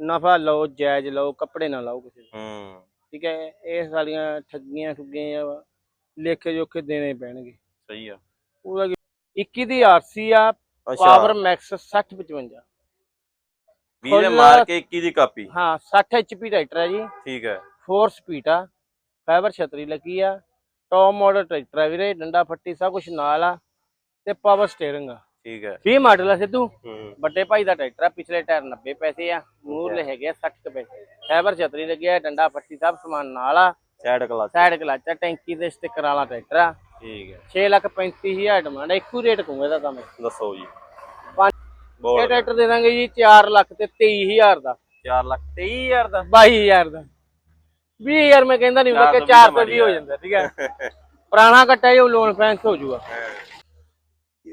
ਨਫਾ ਲਓ ਜਾਇਜ਼ ਲਓ ਕੱਪੜੇ ਨਾ ਲਾਓ ਕਿਸੇ ਦੇ। ਹੂੰ। ਠੀਕ ਹੈ? ਇਹ ਸਾਲੀਆਂ ਠੱਗੀਆਂ ਠੁੱਗੀਆਂ ਜਾਂ ਲੇਖੇ ਜੋਖੇ ਦੇਣੇ ਪੈਣਗੇ। ਸਹੀ ਆ। ਉਹਦਾ ਕੀ- 21 ਦੀ ਆਰਸੀ ਆ ਪਾਵਰ ਮੈਕਸ 60 55 20 ਦੇ ਮਾਰ ਕੇ 21 ਦੀ ਕਾਪੀ। ਹਾਂ 60 ਐਚਪੀ ਟਰੈਕਟਰ ਹੈ ਜੀ। ਠੀਕ ਹੈ। 4 ਸਪੀਡ ਆ ਫਾਈਬਰ ਛਤਰੀ ਲੱਗੀ ਆ। ਟੌਪ ਮਾਡਲ ਟਰੈਕਟਰ ਹੈ ਵੀਰੇ ਡੰਡਾ ਫੱਟੀ ਸਭ ਕੁਝ ਨਾਲ ਆ ਤੇ ਪਾਵਰ ਸਟੀਅਰਿੰਗ ਆ। ਠੀਕ ਹੈ। 20 ਮਾਡਲ ਆ ਸਿੱਧੂ। ਹੂੰ। ਵੱਡੇ ਭਾਈ ਦਾ ਟਰੈਕਟਰ ਆ ਪਿਛਲੇ ਟਾਇਰ 90 ਪੈਸੇ ਆ। ਮੂਰਲੇ ਹੈਗੇ ਆ 60 ਕੁ ਪੈਸੇ। ਫਾਈਬਰ ਛਤਰੀ ਲੱਗੀ ਆ ਡੰਡਾ ਫੱਟੀ ਸਭ ਸਮਾਨ ਨਾਲ ਆ। ਸਾਈਡ ਕਲਾਸ ਸਾਈਡ ਕਲਚ ਆ ਟੈਂਕੀ ਦੇ ਸਟicker ਵਾਲਾ ਟਰੈਕਟਰ ਆ। ਠੀਕ ਹੈ। 6 ਲੱਖ 35000 ਡਿਮਾਂਡ ਇੱਕੋ ਰੇਟ ਕਹੂੰਗਾ ਇਹਦਾ ਕੰਮ ਦੱਸੋ ਜੀ। ਇਹ ਟਰੈਕਟਰ ਦੇ ਦਾਂਗੇ ਜੀ 4 ਲੱਖ ਤੇ 23000 ਦਾ। 4 ਲੱਖ 23000 ਦਾ? 22000 ਦਾ। 20000 ਮੈਂ ਕਹਿੰਦਾ ਨਹੀਂ ਕਿ 420 ਹੋ ਜਾਂਦਾ ਠੀਕ ਹੈ। ਪੁਰਾਣਾ ਕੱਟਾ ਜੋ ਲੋਨ ਫੈਂਸ ਹੋ ਜਾਊਗਾ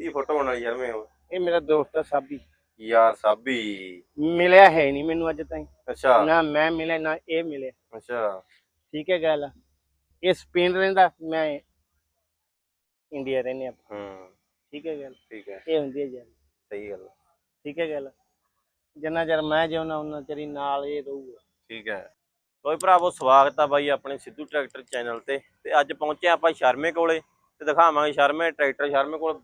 ਇਹਦੀ ਫੋਟੋ ਬਣਾ ਯਾਰ ਮੈਂ। ਇਹ ਮੇਰਾ ਦੋਸਤ ਆ ਸਾਬੀ। ਯਾਰ ਸਾਬੀ। ਮਿਲਿਆ ਹੈ ਨਹੀਂ ਮੈਨੂੰ ਅੱਜ ਤਾਈਂ। ਅੱਛਾ। ਨਾ ਮੈਂ ਮਿਲਿਆ ਨਾ ਇਹ ਮਿਲਿਆ। ਅੱਛਾ। ਠੀਕ ਹੈ ਗੱਲ ਇਹ ਸਪੇਨ ਰਹਿੰਦਾ ਮੈਂ ਇੰਡੀਆ ਰਹਿੰਦੇ ਹੂੰ। ਠੀਕ ਹੈ ਗੱਲ। ਠੀਕ ਹੈ। ਇਹ ਹੁੰਦੀ ਹੈ ਗੱਲ ਸਹੀ ਗੱਲ ਠੀਕ ਹੈ ਗੱਲ ਜਿੰਨਾ ਚਿਰ ਮੈਂ ਜਿਉਣਾ ਉਹਨਾਂ ਚਿਰ ਨਾਲ ਇਹ ਰਹੂਗਾ। ਠੀਕ ਹੈ। ਕੋਈ ਭਰਾਵੋ ਸਵਾਗਤ ਆ ਬਾਈ ਆਪਣੇ ਸਿੱਧੂ ਟਰੈਕਟਰ ਚੈਨਲ ਤੇ। ਤੇ ਅੱਜ ਪਹੁੰਚੇ ਆਪਾਂ ਸ਼ਰਮੇ ਕੋਲੇ ਤੇ ਦਿਖਾਵਾਂਗੇ ਸ਼ਰਮੇ ਟਰੈਕਟਰ ਸ਼ਰਮੇ ਕੋਲ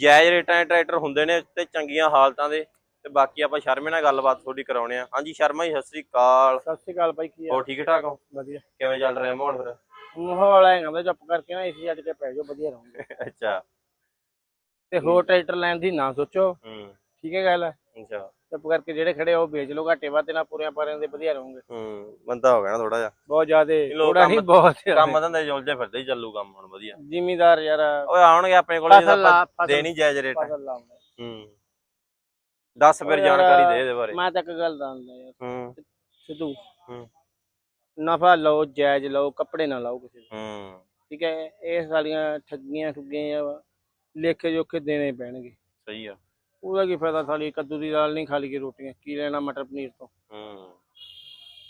ਜਾਇਜ਼ ਰੇਟਾਂ ਦੇ ਟਰੈਕਟਰ ਹੁੰਦੇ ਨੇ ਤੇ ਚੰਗੀਆਂ ਹਾਲਤਾਂ ਦੇ। ਤੇ ਬਾਕੀ ਆਪਾਂ ਸ਼ਰਮੇ ਨਾਲ ਗੱਲਬਾਤ ਥੋੜੀ ਕਰਾਉਣੇ ਆ। ਹਾਂਜੀ ਸ਼ਰਮਾ ਜੀ ਸਤਿ ਸ੍ਰੀ ਅਕਾਲ। ਸਤਿ ਸ਼੍ਰੀ ਅਕਾਲ ਬਾਈ ਕੀ ਹੋਰ ਹਾਲ ਠੀਕ ਠਾਕ ਹੋ? ਵਧੀਆ। ਕਿਵੇਂ ਚੱਲ ਰਿਹਾ ਮਾਹੌਲ ਫਿਰ? ਮਾਹੌਲ ਹੈਗਾ ਬਈ ਚੁੱਪ ਕਰਕੇ ਨਾ ਏਸੀ ਛੱਡ ਕੇ ਪੈ ਜਾਓ ਵਧੀਆ ਰਹੋਗੇ। ਅੱਛਾ। ਤੇ ਹੋਰ ਟਰੈਕਟਰ ਲੈਣ ਦੀ ਨਾ ਸੋਚੋ। ਹੂੰ। ਠੀਕ ਹੈ ਗੱਲ? ਅੱਛਾ। ਚੁੱਪ ਕਰਕੇ ਜਿਹੜੇ ਖੜੇ ਆ ਉਹ ਵੇਚ ਲਓ ਘਾਟੇ ਵਾਤੇ ਨਾ ਪੂਰਿਆਂ ਪਾਰਿਆਂ ਦੇ ਵਧੀਆ ਰਹੋਗੇ। ਹੂੰ ਬੰਦਾ ਹੋ ਗਿਆ ਨਾ ਥੋੜਾ ਜਿਹਾ। ਬਹੁਤ ਜ਼ਿਆਦੇ ਲੋਕ ਥੋੜਾ ਨਹੀਂ ਕੰਮ- ਬਹੁਤ ਕੰਮ ਧੰਦੇ ਜੁਲਦੇ ਫਿਰਦੇ ਹੀ ਚੱਲੂ ਕੰਮ ਹੁਣ ਵਧੀਆ। ਜ਼ਿਮੀਦਾਰ ਯਾਰ। ਓਏ ਆਉਣਗੇ ਆਪਣੇ ਕੋਲ ਫਸਲ ਲਾ ਫਸਲ ਦੇਣੀ ਜਾਇਜ਼ ਰੇਟ। ਫਸਲ ਲਾਉਂਦਾ। ਹੂੰ। ਦੱਸ ਫਿਰ ਯਾਰ, ਜਾਣਕਾਰੀ ਦੇ ਇਹਦੇ ਬਾਰੇ। ਮੈਂ ਤਾਂ ਇੱਕ ਗੱਲ ਦੱਸਦਾ ਯਾਰ। ਹੂੰ। ਸਿੱਧੂ ਹੂੰ। ਨਫਾ ਲਓ ਜਾਇਜ਼ ਲਓ ਕੱਪੜੇ ਨਾ ਲਾਓ ਕਿਸੇ ਦੇ। ਹੂੰ। ਠੀਕ ਹੈ ਇਹ ਸਾਲੀਆਂ ਠੱਗੀਆਂ ਠੁੱਗੀਆਂ ਜਾਂ ਲੇਖੇ ਜੋਖੇ ਦੇਣੇ ਪੈਣਗੇ। ਸਹੀ ਆ। ਉਹਦਾ ਕੀ ਫਾਇਦਾ ਸਾਲੀ ਕੱਦੂ ਦੀ ਦਾਲ ਨਹੀਂ ਖਾਲੀ ਕੇ ਰੋਟੀਆਂ ਕੀ ਲੈਣਾ ਮਟਰ ਪਨੀਰ ਤੋਂ? ਹੂੰ।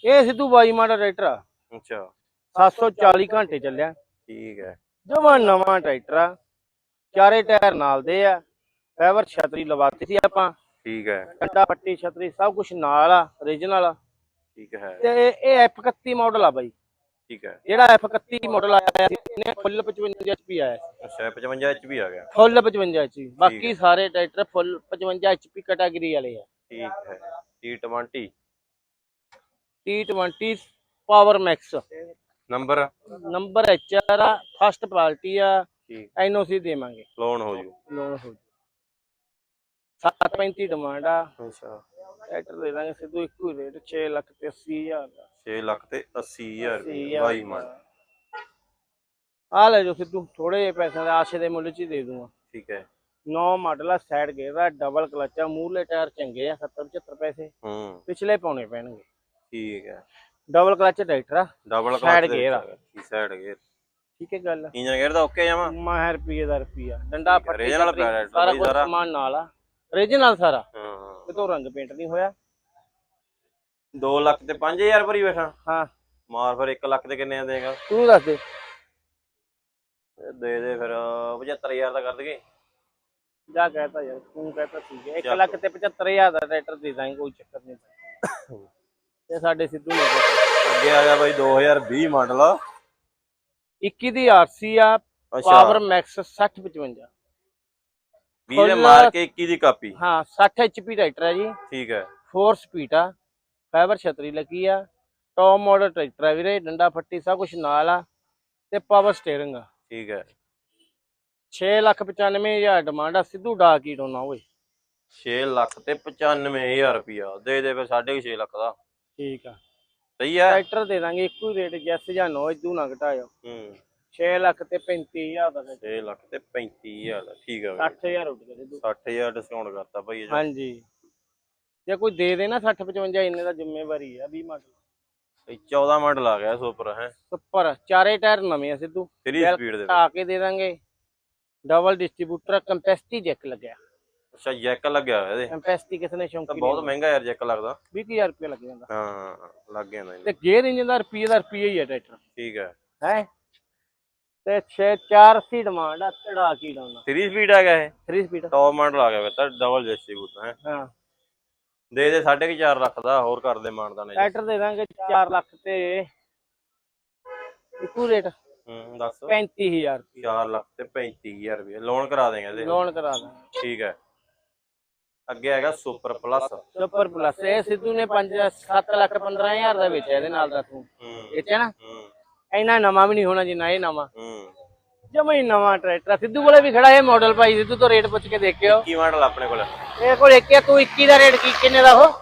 ਇਹ ਸਿੱਧੂ ਬਾਈ ਮਾੜਾ ਟਰੈਕਟਰ ਆ। ਅੱਛਾ। 740 ਘੰਟੇ ਚੱਲਿਆ। ਠੀਕ ਹੈ। ਜਮਾ ਨਵਾਂ ਟਰੈਕਟਰ ਆ। ਚਾਰੇ ਟਾਇਰ ਨਾਲ ਦੇ ਆ। ਫਾਈਬਰ ਛਤਰੀ ਲਵਾਤੀ ਸੀ ਆਪਾਂ। ਠੀਕ ਹੈ। ਕੰਡਾ ਪੱਟੀ ਛਤਰੀ ਸਭ ਕੁਝ ਨਾਲ ਆ origignal ਆ। ਠੀਕ ਹੈ। ਤੇ ਇਹ F31 ਮਾਡਲ ਆ ਬਾਈ। ਠੀਕ ਹੈ। ਜਿਹੜਾ F31 ਮਾਡਲ ਆਇਆ ਸੀ ਇਹਨੇ ਫੁੱਲ 55 HP ਆਇਆ ਸੀ। ਅੱਛਾ 55 HP ਆ ਗਿਆ। ਫੁੱਲ 55 HP ਬਾਕੀ ਸਾਰੇ ਟਰੈਕਟਰ ਫੁੱਲ 55 HP ਕੈਟਾਗਰੀ ਵਾਲੇ ਆ। ਠੀਕ ਹੈ। T20 T20 power max number number HR ਆ ਫਸਟ ਪਾਰਟੀ ਆ। ਐਨਓਸੀ ਦੇਵਾਂਗੇ। ਲੋਨ ਹੋ ਜੂ। ਲੋਨ ਹੋ 735 ਡਿਮਾਂਡ ਆ। ਅੱਛਾ। ਟਰੈਕਟਰ ਦੇ ਦਾਂਗੇ ਸਿੱਧੂ ਇੱਕੋ ਹੀ ਰੇਟ 6 ਲੱਖ ਤੇ 80 ਹਜ਼ਾਰ ਦਾ। 6 ਲੱਖ ਤੇ 80000 ਅੱਸੀ ਰੁਪਏ ਹਜ਼ਾਰ ਬਾਈ ਮਨ। ਆ ਲੈ ਜੋ ਸਿੱਧੂ ਥੋੜੇ ਜਿਹੇ ਪੈਸਿਆਂ ਦੇ ਆਸ਼ੇ ਦੇ ਮੁੱਲ 'ਚ ਹੀ ਦੇ ਦੂੰਗਾ। ਠੀਕ ਹੈ। ਨੌ ਮਾਡਲ ਆ ਸਾਈਡ ਗੇਅਰ ਦਾ ਡਬਲ ਕਲਚ ਆ ਮੂਹਰਲੇ ਟਾਇਰ ਚੰਗੇ ਆ 70 75 ਪੈਸੇ। ਹੂੰ। ਪਿਛਲੇ ਪਾਉਣੇ ਪੈਣਗੇ। ਠੀਕ ਹੈ। ਡਬਲ ਕਲਚ ਟਰੈਕਟਰ ਆ ਡਬਲ Side gear ਆ। ਸਾਈਡ ਗੇਅਰ ਠੀਕ ਹੈ ਗੱਲ ਇੰਜਨ ਗੇਅਰ ਦਾ ਓਕੇ ਜਾਵਾਂ ਮਾਹ ਰੁਪਏ ਦਾ ਰੁਪਿਆ ਡੰਡਾ ਟਰੈਕਟਰ ਸਾਰਾ ਕੁਝ। ਸਮਾਨ ਨਾਲ ਆ। origignal ਸਾਰਾ। ਹਾਂ। ਹਾਂ ਕਿਤੋਂ ਰੰਗ ਪੇਂਟ ਨਹੀਂ ਹੋਇਆ। 2 ਲੱਖ ਤੇ 5000 ਭਰੀ ਬੈਠਾ ਹਾਂ। ਮਾਰ ਫਿਰ 1 ਲੱਖ ਦੇ ਕਿੰਨੇ ਆ ਦੇਗਾ? ਤੂੰ ਦੱਸ ਦੇ। ਦੇ ਦੇ ਫਿਰ 75000 ਦਾ ਕਰ ਦਈਏ। ਜਾ ਕਹਿਤਾ ਯਾਰ ਤੂੰ ਕਹਿਤਾ ਠੀਕ ਹੈ। 1 ਚੱਲ। ਲੱਖ ਤੇ 75000 ਦਾ ਟਰੈਕਟਰ ਦੇ ਦਾਂਗੇ ਕੋਈ ਚੱਕਰ ਨਹੀਂ। ਤੇ ਸਾਡੇ ਸਿੱਧੂ ਨੇ ਅੱਗੇ ਆ ਗਿਆ ਬਾਈ 2020 ਮਾਡਲ। 21 ਦੀ ਆਰਸੀ ਆ ਪਾਵਰ ਮੈਕਸ 60 55 20 ਦੇ ਮਾਰ ਕੇ 21 ਦੀ ਕਾਪੀ। ਹਾਂ 60 ਐਚਪੀ ਟਰੈਕਟਰ ਹੈ ਜੀ। ਠੀਕ ਹੈ। 4 ਸਪੀਡ ਆ ਫਾਈਬਰ ਛਤਰੀ ਲੱਗੀ ਆ ਟੌਪ ਮਾਡਲ ਟਰੈਕਟਰ ਹੈ ਵੀਰੇ ਡੰਡਾ ਫੱਟੀ ਸਭ ਕੁਝ ਨਾਲ ਆ ਤੇ ਪਾਵਰ ਸਟੀਅਰਿੰਗ ਆ। ਠੀਕ ਹੈ। 6 ਲੱਖ 95 ਹਜ਼ਾਰ ਡਿਮਾਂਡ ਆ ਸਿੱਧੂ ਡਾ ਕੀ ਡੋਨਾ ਓਏ। 6 ਲੱਖ ਤੇ 95000 ਰੁਪਿਆ ਦੇ ਦੇ ਫਿਰ 6.5 ਲੱਖ ਦਾ। ਠੀਕ ਆ। ਸਹੀ ਹੈ। ਟਰੈਕਟਰ ਦੇ ਦਾਂਗੇ ਇੱਕੋ ਹੀ ਰੇਟ ਜੈਸ ਜਾਂ ਨੋ ਇਦੂ ਨਾ ਘਟਾਇਓ। ਹੂੰ। 6 ਲੱਖ ਤੇ 35000 ਦਾ 6 ਲੱਖ ਤੇ 35000 ਦਾ ਠੀਕ ਹੈ ਬਾਈ। 60000 ਉੱਡ ਗਿਆ ਸਿੱਧੂ। 60000 ਡਿਸਕਾਊਂਟ ਕਰਤਾ ਭਾਈ ਇਹ ਹਾਂਜੀ। ਜੇ ਕੋਈ ਦੇ ਦੇ ਨਾ 60 55 ਇੰਨੇ ਦਾ ਜ਼ਿੰਮੇਵਾਰੀ ਆ 20 ਮਾਡਲ। 14 ਮਾਡਲ ਆ ਗਿਆ ਸੁਪਰ ਹੈ। ਸੁਪਰ ਚਾਰੇ ਟਾਇਰ ਨਵੇਂ ਆ ਸਿੱਧੂ। 3 ਯਾਰ, ਸਪੀਡ ਦੇ ਢਾ ਕੇ ਦੇ ਦਾਂਗੇ। ਡਬਲ ਡਿਸਟ੍ਰੀਬਿਊਟਰ ਕੰਪੈਸਟੀ ਜੈਕ ਲੱਗਿਆ। ਅੱਛਾ ਜੈਕ ਲੱਗਿਆ ਹੋਇਆ ਇਹਦੇ। ਕੰਪੈਸਟੀ ਕਿਸ ਨੇ ਸ਼ੌਂਕੀ ਬਹੁਤ ਮਹਿੰਗਾ ਯਾਰ jacks ਲੱਗਦਾ। 20000 ਰੁਪਏ ਲੱਗ ਜਾਂਦਾ। ਹਾਂ ਲੱਗ ਨਾ ਤੇ ਗੇਅਰ ਇੰਜਨ ਦਾ ਰੁਪਏ ਦਾ ਰੁਪਏ ਹੀ ਹੈ ਟਰੈਕਟਰ। ਠੀਕ ਹੈ ਹੈ? ਤੇ 6 480 ਡਿਮਾਂਡ ਆ ਚੜਾ ਕੀ ਲਾਉਣਾ। 3 ਸਪੀਡ ਆ ਗਿਆ ਇਹ? 3 ਸਪੀਡ ਟੌਪ ਮਾਡਲ ਆ ਗਿਆ ਤਾਂ ਡਬਲ ਡਿਸਟ੍ਰੀਬਿਊਟਰ ਹੈ। ਹਾਂ। ਦੇ ਦੇ 4.5 ਲੱਖ ਦਾ ਹੋਰ ਕਰ ਦੇ ਮਾਨਦਾ ਨੇ ਟਰੈਕਟਰ ਦੇ ਦਾਂਗੇ 4 ਲੱਖ ਤੇ। ਇੱਕੋ ਰੇਟ ਹੂੰ ਦੱਸ। 35000 ਰੁਪਏ। 4 ਲੱਖ ਤੇ 35000 ਰੁਪਏ। ਲੋਨ ਕਰਾ ਦੇਗਾ ਇਹਦੇ। ਲੋਨ ਕਰਾ ਦਾਂਗੇ। ਠੀਕ ਹੈ। ਅੱਗੇ ਹੈਗਾ ਸੁਪਰ ਪਲੱਸ ਸੁਪਰ ਪਲੱਸ ਇਹ ਸਿੱਧੂ ਨੇ 5 7 ਲੱਖ 15000 ਦਾ ਵੇਚਿਆ ਇਹਦੇ ਨਾਲ ਦਾ ਤੂੰ। ਵੇਚਿਆ ਨਾ? ਇੰਨਾ ਨਵਾਂ ਵੀ ਨਹੀਂ ਹੋਣਾ ਜਿੰਨਾ ਇਹ ਨਵਾਂ। ਹੂੰ। ਜਮਾ ਹੀ ਨਵਾਂ ਟਰੈਕਟਰ ਆ। ਸਿੱਧੂ ਕੋਲੇ ਵੀ ਖੜਾ ਇਹ ਮਾਡਲ ਭਾਈ ਸਿੱਧੂ ਤੋਂ ਰੇਟ ਪੁੱਛ ਕੇ ਦੇਖਿਓ। ਕੀ ਮਾਡਲ ਆਪਣੇ ਕੋਲ? ਇਹ ਕੋਲ ਇੱਕ ਹੈ ਤੂੰ 21 ਦਾ ਰੇਟ ਕੀ ਕਿੰਨੇ ਦਾ ਉਹ?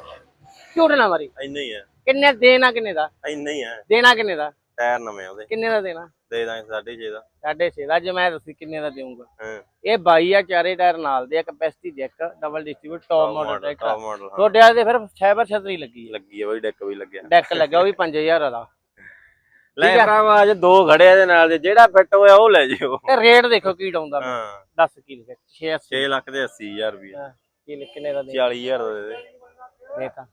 ਝੂਠ ਨਾ ਮਾਰੀ। ਇੰਨਾ ਹੀ ਹੈ ਕਿੰਨੇ ਦੇਣਾ ਕਿੰਨੇ ਦਾ? ਇੰਨਾ ਹੀ ਹੈ ਦੇਣਾ ਕਿੰਨੇ ਦਾ? ਟਾਇਰ ਨਵੇਂ ਉਹਦੇ। ਕਿੰਨੇ ਦਾ ਦੇਣਾ? ਦੇ ਦਾਂਗੇ 6.5 ਦਾ। ਸਾਢੇ ਛੇ ਦਾ ਅੱਜ ਮੈਂ ਦੱਸੀ ਕਿੰਨੇ ਦਾ ਦੇਊਂਗਾ। ਹਾਂ। ਇਹ 22 ਆ ਚਾਰੇ ਟਾਇਰ ਨਾਲ ਦੇ capacity jack double distribute top model top tractor model ਤੁਹਾਡੇ ਵਾਲੇ ਦੇ ਫਿਰ ਛੈਬਰ ਛਤਰੀ ਲੱਗੀ ਹੈ ਲੱਗੀ ਹੈ ਬਈ ਡੈਕ ਵੀ ਲੱਗਿਆ। ਡੈਕ ਲੱਗਾ ਉਹ ਵੀ 5000 ਦਾ ਲੈ ਭਰਾਵਾ ਅੱਜ ਦੋ ਖੜੇ ਆ ਇਹਦੇ ਨਾਲ ਦੇ ਜਿਹੜਾ ਫਿੱਟ ਹੋਇਆ ਉਹ ਲੈ ਜਿਓ। ਤੇ ਰੇਟ ਦੇਖੋ ਕੀ ਡਾਉਂਦਾ ਹਾਂ। ਦੱਸ ਕੀ ਲਿਖਿਆ 680 6 ਲੱਖ ਦੇ 80000 ਰੁਪਏ ਕੀ ਕਿੰਨੇ ਦਾ ਦੇ? 40000 ਦਾ ਦੇ ਦੇ। ਦੇ ਤਾਂ।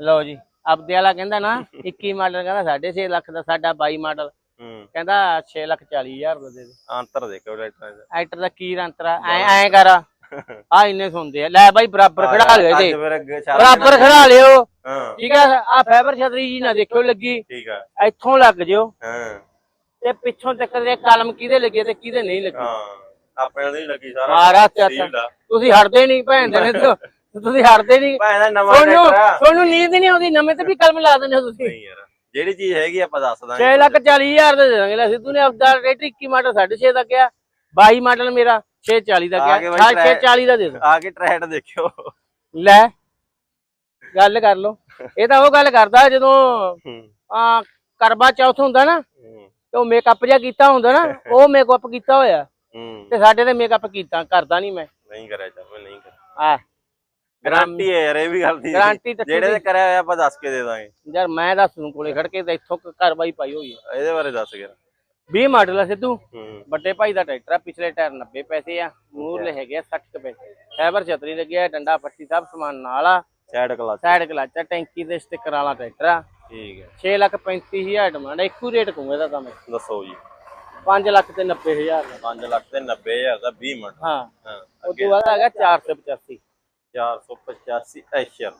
ਲਓ ਜੀ ਆਪਦੇ ਵਾਲਾ ਕਹਿੰਦਾ ਨਾ 21 ਮਾਡਲ ਕਹਿੰਦਾ 6.5 ਲੱਖ ਦਾ ਸਾਡਾ 22 ਮਾਡਲ। ਕਹਿੰਦਾ 6 ਲੱਖ 40 ਹਜ਼ਾਰ ਦਾ ਦੇ ਦੇ। ਅੰਤਰ ਦੇਖੋ ਟਰੈਕਟਰਾਂ ਦਾ। ਐਕਟਰ ਦਾ ਕੀ ਅੰਤਰਾ ਐ ਐ ਕਰ। ਆ ਇੰਨੇ ਸੁਣਦੇ ਆ। ਲੈ ਬਾਈ ਬਰਾਬਰ ਖੜਾ ਲਿਓ ਇਹਦੇ। ਬਰਾਬਰ ਖੜਾ ਲਿਓ। ਹਾਂ। ਠੀਕ ਆ ਆ ਫਾਈਬਰ ਛਤਰੀ ਜੀ ਨਾ ਦੇਖਿਓ ਲੱਗੀ। ਠੀਕ ਆ। ਇੱਥੋਂ ਲੱਗ ਜਿਓ। ਹਾਂ। ਤੇ ਪਿੱਛੋਂ ਤੱਕ ਦੇ ਕਲਮ ਕਿਹਦੇ ਲੱਗੇ ਤੇ ਕਿਹਦੇ ਨਹੀਂ ਲੱਗੇ? ਹਾਂ ਆਪਣੇ ਨਾਲ ਹੀ ਲੱਗੀ ਸਾਰਾ। ਤੁਸੀਂ ਹਟਦੇ ਨਹੀਂ ਭੈਣ ਦੇ ਨੇ ਤੁਸੀਂ ਹਟਦੇ ਨਹੀਂ। ਭਾਵੇਂ ਦਾ ਨਵਾਂ ਤੁਹਾਨੂੰ ਟਰੈਕਟਰ ਤੁਹਾਨੂੰ ਨੀਂਦ ਨਹੀਂ ਆਉਂਦੀ ਨਵੇਂ ਤੇ ਵੀ ਕਲਮ ਲਾ ਦਿੰਦੇ ਹੋ ਤੁਸੀਂ। ਨਹੀਂ ਯਾਰ ਜਿਹੜੀ ਚੀਜ਼ ਹੈਗੀ ਆਪਾਂ ਦੱਸ ਦਾਂਗੇ 6 ਲੱਖ 40 ਹਜ਼ਾਰ ਦਾ ਦੇ ਦਾਂਗੇ ਲੈ ਸਿੱਧੂ ਨੇ ਆਪਦਾ ਰੇਟ 21 ਮਾਡਲ 6.5 ਦਾ ਕਿਹਾ 22 ਮਾਡਲ ਮੇਰਾ। 640 ਦਾ ਆ ਕੇ ਕਿਹਾ ਬਾਈ 640 ਦਾ ਦੇ ਦੋ ਆ ਕੇ ਟਰੈਕਟ ਦੇਖਿਓ। ਲੈ ਗੱਲ ਕਰ ਲਓ। ਇਹ ਤਾਂ ਉਹ ਗੱਲ ਕਰਦਾ ਜਦੋਂ ਹੂੰ। ਆ ਕਰਵਾ ਚੌਥ ਹੁੰਦਾ ਨਾ ਹੂੰ। ਤੇ ਉਹ ਮੇਕਅਪ ਜਿਹਾ ਕੀਤਾ ਹੁੰਦਾ ਨਾ ਉਹ ਮੇਕਅਪ ਕੀਤਾ ਹੋਇਆ। ਹੂੰ। ਤੇ ਸਾਡੇ ਤੇ ਮੇਕਅਪ ਕੀਤਾ ਕਰਦਾ ਨਹੀਂ ਮੈਂ। ਨਹੀਂ ਕਰਿਆ ਚੱਲ ਮੈਂ ਨਹੀਂ ਕਰਿਆ। ਆ। ਗਾਰੰਟੀ ਹੈ ਯਾਰ ਇਹ ਵੀ ਗੱਲ ਦੀ। ਗਾਰੰਟੀ ਟੱਕੀ ਜਿਹੜੇ ਤੇ ਕਰਿਆ ਹੋਇਆ ਆਪਾਂ ਦੱਸ ਕੇ ਦੇ ਦਾਂਗੇ। ਯਾਰ ਮੈਂ ਦੱਸ ਨੂੰ ਕੋਲੇ ਖੜ ਕੇ ਤੇ ਇੱਥੋਂ ਕਾਰਵਾਈ ਪਾਈ ਹੋਈ ਹੈ। ਇਹਦੇ ਬਾਰੇ ਦੱਸ ਗਿਆ 20 ਮਾਡਲ ਆ ਸਿੱਧੂ। ਹੂੰ। ਵੱਡੇ ਭਾਈ ਦਾ ਟਰੈਕਟਰ ਆ ਪਿਛਲੇ ਟਾਇਰ 90 ਪੈਸੇ ਆ ਮੂਰਲੇ ਹੈਗੇ ਆ। 60 ਕੁ ਪੈਸੇ। ਫਾਈਬਰ ਛਤਰੀ ਲੱਗਿਆ ਡੰਡਾ ਫੱਟੀ ਸਭ ਸਮਾਨ ਨਾਲ ਆ। ਸਾਈਡ ਕਲਾਸ ਸਾਈਡ ਕਲਚ ਆ ਟੈਂਕੀ ਦੇ ਸਟicker ਵਾਲਾ ਟਰੈਕਟਰ ਆ। ਠੀਕ ਹੈ 6 ਲੱਖ 35 ਹਜ਼ਾਰ ਡਿਮਾਂਡ ਇੱਕੋ ਰੇਟ ਕਹੂੰਗਾ ਇਹਦਾ ਤਾਂ ਮੈਂ। ਦੱਸੋ ਜੀ। 5 ਲੱਖ ਤੇ 90 ਹਜ਼ਾਰ। ਦਾ 5 ਲੱਖ ਤੇ 90000 ਦਾ 20 ਮਿੰਟ ਹਾਂ। ਹਾਂ ਉਸ ਤੋਂ ਬਾਅਦ ਆ ਗਿਆ 485 485 ਐਸ਼ਰ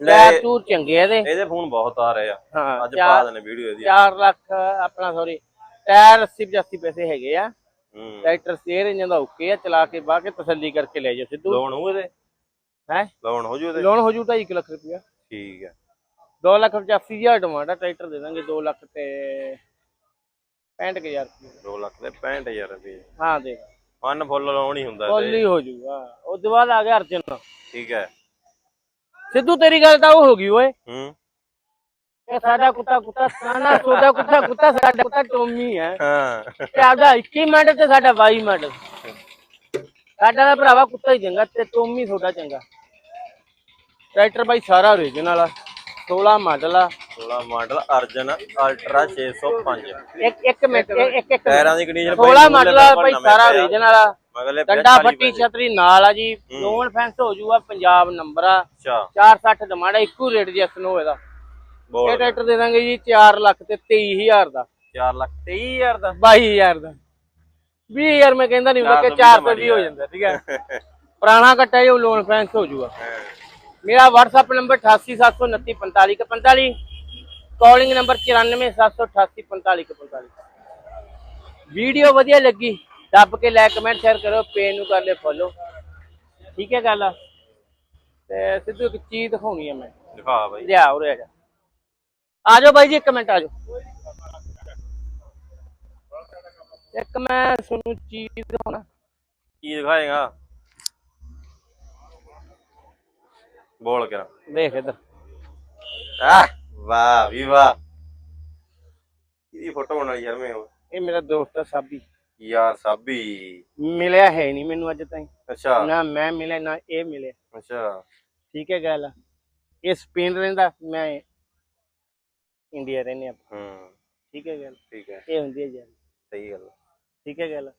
ਲੈ ਟੂਰ ਚੰਗੇ ਆ ਇਹਦੇ। ਇਹਦੇ ਫੋਨ ਬਹੁਤ ਆ ਰਹੇ ਆ। ਅੱਜ ਪਾ ਦੇਣੇ ਵੀਡੀਓ ਇਹਦੀ। 4 ਲੱਖ ਆਪਣਾ ਸੌਰੀ ਟਾਇਰ 80 85 ਪੈਸੇ ਹੈਗੇ ਆ। ਟਰੈਕਟਰ ਸਟੀਅਰ ਇੰਜਨ ਦਾ ਓਕੇ ਆ ਚਲਾ ਕੇ ਬਾਹ ਕੇ ਤਸੱਲੀ ਕਰਕੇ ਲੈ ਜਾਓ ਸਿੱਧੂ। ਲੋਨ ਹੋ ਇਹਦੇ? ਹੈ? ਲੋਨ ਹੋ ਜੂ ਇਹਦੇ? ਲੋਨ ਹੋ ਜੂ 2.5 ਲੱਖ ਰੁਪਇਆ। ਠੀਕ ਹੈ 2 ਲੱਖ 85 ਹਜ਼ਾਰ ਡਿਮਾਂਡ ਆ ਟਰੈਕਟਰ ਦੇ ਦਾਂਗੇ 2 ਲੱਖ ਤੇ 65000 ਰੁਪਇਆ। 2 ਲੱਖ ਦੇ 65000 ਰੁਪਏ ਹਾਂ ਦੇ ਫਨ ਫੁੱਲ ਲੋਨ ਹੀ ਹੁੰਦਾ ਫੁੱਲ ਹੀ ਹੋ ਜੂਗਾ ਉਸ ਤੋਂ ਬਾਅਦ ਆ ਗਿਆ ਅਰਜਨ। ਠੀਕ ਹੈ। ਸਿੱਧੂ ਤੇਰੀ ਗੱਲ ਤਾਂ ਉਹ ਹੋ ਗਈ ਓਏ। ਹੂੰ। ਇਹ ਸਾਡਾ ਕੁੱਤਾ ਕੁੱਤਾ ਸਾਨਾ ਸੋਦਾ ਕੁੱਤਾ ਕੁੱਤਾ ਸਾਡਾ ਕੁੱਤਾ ਟੋਮੀ ਹੈ। ਹਾਂ। ਤੇ ਆਪਦਾ 21 ਮਿੰਟ ਤੇ ਸਾਡਾ 22 ਮਿੰਟ। ਸਾਡਾ ਦਾ ਭਰਾਵਾ ਕੁੱਤਾ ਹੀ ਚੰਗਾ ਤੇ ਟੋਮੀ ਤੁਹਾਡਾ ਚੰਗਾ। ਟਰੈਕਟਰ ਬਾਈ ਸਾਰਾ ਓਰੀਜਨਲ ਆ 16 ਮਾਡਲ ਆ। 16 ਮਾਡਲ ਅਰਜਨ ਅਲਟਰਾ 605 ਇੱਕ ਇੱਕ ਮਿੰਟ ਇੱਕ ਇੱਕ ਟਾਇਰਾਂ ਦੀ ਕੰਡੀਸ਼ਨ 16 ਮਾਡਲ ਆ ਬਾਈ ਸਾਰਾ ਓਰੀਜਨਲ ਆ। ਮਗਲੇ ਡੰਡਾ ਫੱਟੀ ਛਤਰੀ ਨਾਲ ਆ ਜੀ ਲੋਨ ਫੈਂਸ ਹੋ ਜੂਗਾ ਪੰਜਾਬ ਨੰਬਰ ਆ। ਅੱਛਾ। 460 ਡਿਮਾਂਡ ਆ ਇੱਕੋ ਰੇਟ ਜੈਕਸਨ ਹੋਏਗਾ ਇਹ ਬੋਲ। ਟਰੈਕਟਰ ਦੇ ਦਾਂਗੇ ਜੀ 4 ਲੱਖ ਤੇ 23000 ਦਾ। 4 ਲੱਖ 23000 ਦਾ? 22000 ਦਾ। 20000 ਮੈਂ ਕਹਿੰਦਾ ਨਹੀਂ ਹੁੰਦਾ ਕਿ 400 ਵੀ ਹੋ ਜਾਂਦਾ ਠੀਕ ਹੈ। ਪੁਰਾਣਾ ਕੱਟਾ ਜੋ ਲੋਨ ਫੈਂਸ ਹੋ ਜੂਗਾ। ਮੇਰਾ WhatsApp number 8879455145 calling number 9478844545 video ਵਧੀਆ ਲੱਗੀ। ਦੱਬ ਕੇ ਲਾਈਕ ਕਮੈਂਟ ਸ਼ੇਅਰ ਕਰੋ ਪੇਜ ਨੂੰ ਕਰ ਲਿਓ ਫੋਲੋ ਠੀਕ ਹੈ ਗੱਲ? ਤੇ ਸਿੱਧੂ ਇੱਕ ਚੀਜ਼ ਦਿਖਾਉਣੀ ਹੈ ਮੈਂ। ਦਿਖਾ ਬਾਈ। ਲਿਆ ਉਰੇ ਆ ਜਾ। ਆ ਜਾਓ ਬਾਈ ਜੀ ਇੱਕ ਮਿੰਟ ਆ ਜਾਓ। ਇੱਕ ਮੈਂ ਤੁਹਾਨੂੰ ਚੀਜ਼ ਦਿਖਾਉਣਾ। ਕੀ ਦਿਖਾਏਗਾ? ਬੋਲ ਕੇ ਦੇਖ ਇੱਧਰ। ਆਹ ਵਾਹ ਵੀ ਵਾਹ। ਇਹਦੀ ਫੋਟੋ ਬਣਾ ਲਈ ਯਾਰ ਮੈਂ। ਇਹ ਮੇਰਾ ਦੋਸਤ ਹੈ ਸਾਬੀ। ਯਾਰ ਸਾਬੀ? ਮਿਲਿਆ ਹੈ ਨਹੀਂ ਮੈਨੂੰ ਅੱਜ ਤਾਈਂ। ਅੱਛਾ। ਨਾ ਮੈਂ ਮਿਲਿਆ ਨਾ ਇਹ ਮਿਲਿਆ। ਅੱਛਾ। ਠੀਕ ਹੈ ਗੱਲ। ਇਹ ਸਪੇਨ ਰਹਿੰਦਾ ਮੈਂ ਇੰਡੀਆ ਰਹਿੰਦੇ ਆ ਹੂੰ। ਠੀਕ ਹੈ ਗੱਲ। ਠੀਕ ਹੈ। ਇਹ ਹੁੰਦੀ ਹੈ ਯਾਰ ਸਹੀ ਗੱਲ ਠੀਕ ਹੈ ਗੱਲ।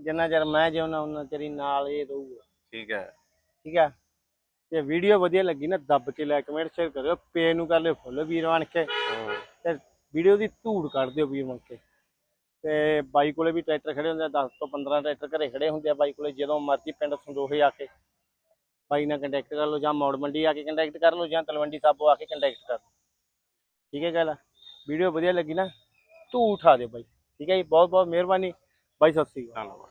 ਜਿੰਨਾ ਚਿਰ ਮੈਂ ਜਿਉਣਾ ਉਹਨਾਂ ਚਿਰ ਨਾਲ ਇਹ ਰਹੂਗਾ। ਠੀਕ ਹੈ। ਠੀਕ ਹੈ। ਤੇ ਵੀਡੀਓ ਵਧੀਆ ਲੱਗੀ ਨਾ ਦੱਬ ਕੇ ਲਾਈਕ ਕਮੈਂਟ ਸ਼ੇਅਰ ਕਰਿਓ। ਪੇਜ ਨੂੰ ਕਰ ਲਿਓ ਫੋਲੋ ਵੀਰ ਬਣ ਕੇ। ਤੇ ਵੀਡੀਓ ਦੀ ਧੂੜ ਕੱਢ ਦਿਓ ਵੀਰ ਬਣ ਕੇ। ਤੇ ਬਾਈ ਕੋਲੇ ਵੀ ਟਰੈਕਟਰ ਖੜੇ ਹੁੰਦੇ ਆ 10 ਤੋਂ 15 ਟਰੈਕਟਰ ਘਰੇ ਖੜੇ ਹੁੰਦੇ ਆ ਬਾਈ ਕੋਲੇ, ਜਦੋਂ ਮਰਜ਼ੀ ਪਿੰਡ ਸੰਦੋਹੇ ਆ ਕੇ। ਬਾਈ ਨਾਲ ਕੰਟੈਕਟ ਕਰ ਲਓ ਜਾਂ ਮੌੜ ਮੰਡੀ ਆ ਕੇ ਕੰਟੈਕਟ ਕਰ ਲਓ ਜਾਂ ਤਲਵੰਡੀ ਸਾਬੋ ਆ ਕੇ ਕੰਟੈਕਟ ਕਰ ਲਓ। ਠੀਕ ਹੈ ਗੱਲ? ਵੀਡੀਓ ਵਧੀਆ ਲੱਗੀ ਨਾ ਤੂੰ ਉਠਾ ਦੇ ਬਾਈ। ਠੀਕ ਹੈ ਜੀ ਬਹੁਤ ਬਹੁਤ ਮਿਹਰਬਾਨੀ। ਬਾਈ, ਸਤਿ ਸ੍ਰੀ ਅਕਾਲ।